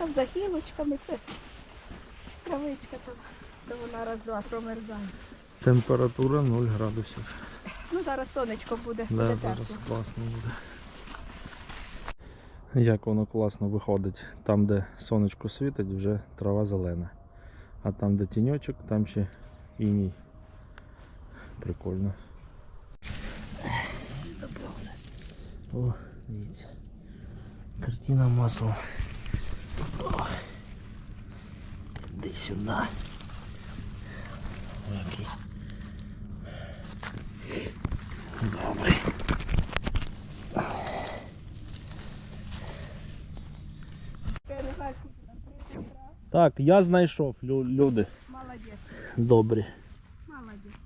там за гілочками, це травичка там, то вона раз-два промерзає. Температура 0 градусів. Ну зараз сонечко буде, Да, буде зараз тепло. класно буде. Як воно класно виходить. Там, де сонечко світить, вже трава зелена. А там, де тіньочок, там ще іній. Прикольно. Добрався. О, дивіться. Картина маслом. О. Іди сюди. Який. Добрий. Я не знаю, скільки там 30 грам. Так, я знайшов лю- люди. Молодець, Добрі. молодець.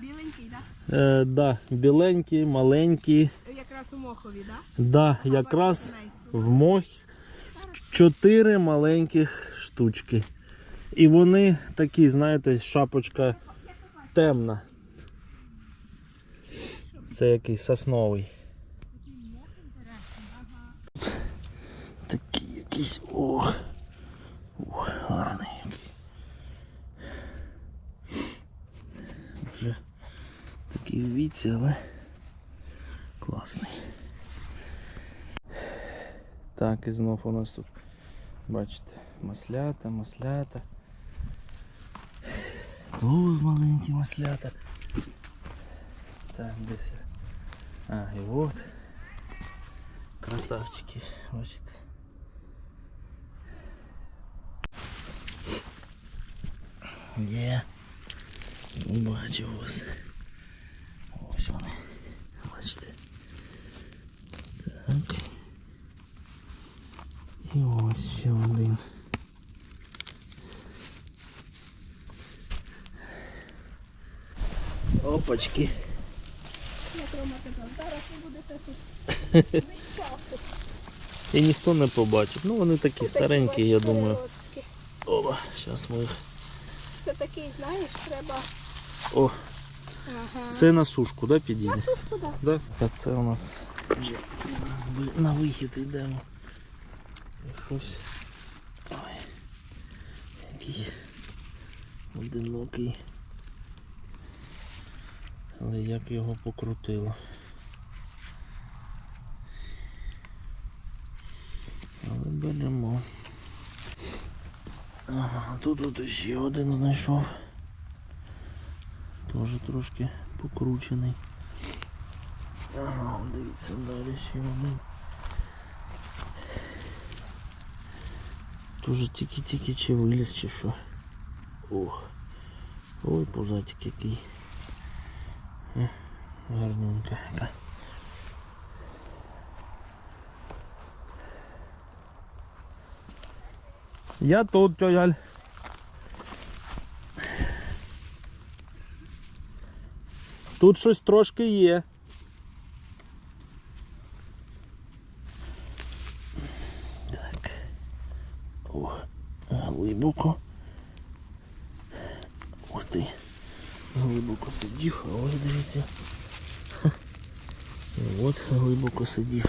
Біленький, так? Е, да, біленькі, маленькі. Да? Якраз у мохові, так? Да, якраз в мох чотири маленьких штучки. І вони такі, знаєте, шапочка темна. Це якийсь сосновий. Такий якийсь. О, о гарний який. Вже такий в віці, але класний. Так, і знов у нас тут, бачите, маслята, маслята. Тут маленькі маслята. Так, десь. А, і от. Красавчики, бачите. Є. Бачу. Ось вони. Бачите. Так. І ось ще один. Опачки. Як Рома казав, зараз ви будете тут. І ніхто не побачить. Ну вони такі старенькі, я думаю. Переростки. Опа, зараз ми їх. Це такий, знаєш, треба. О, Ага. це на сушку, да, підійде? На сушку, так. Да? А це у нас вже на вихід йдемо. Щось. Ой. Якийсь одинокий. Але як його покрутило. Але беремо. Ага, тут от ще один знайшов. Теж трошки покручений. Ага, дивіться, далі ще один. Тоже тільки-тільки чи виліз, чи що. Ох. Ой, пузатик який. Гарненька. Я тут, тьоляль. Тут щось трошки є. Так. О, глибоко. Ух ти. Глибоко сидів, а ось дивіться. От глибоко сидів.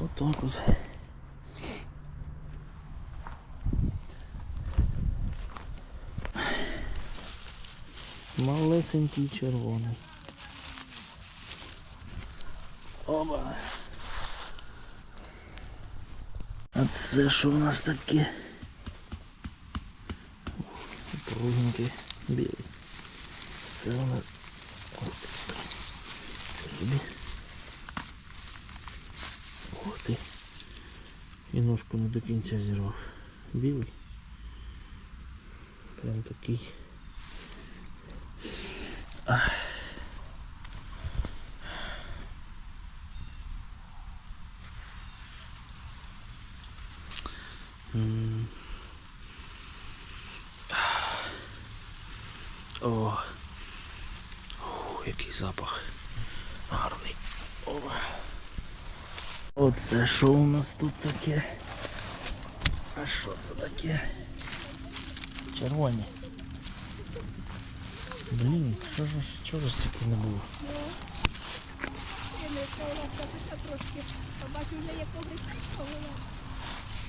Отак от. Малесенький червоний. Оба. А це що у нас таке? Кругенький білий. Це у нас. Собі? Ух ти. І ножку не до кінця зірвав. Білий. Прям такий. М. О. О, який запах. Гарний. О. Оце що у нас тут таке? А що це таке? Червоні. Блін, що ж, що ж таке не було?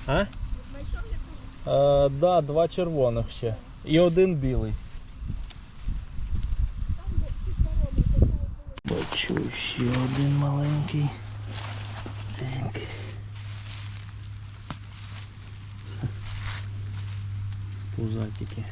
А? Е, да, два червоних ще. І один білий. Там, де кислороду, то було. Бачу ще один маленький. Так. Пузатики.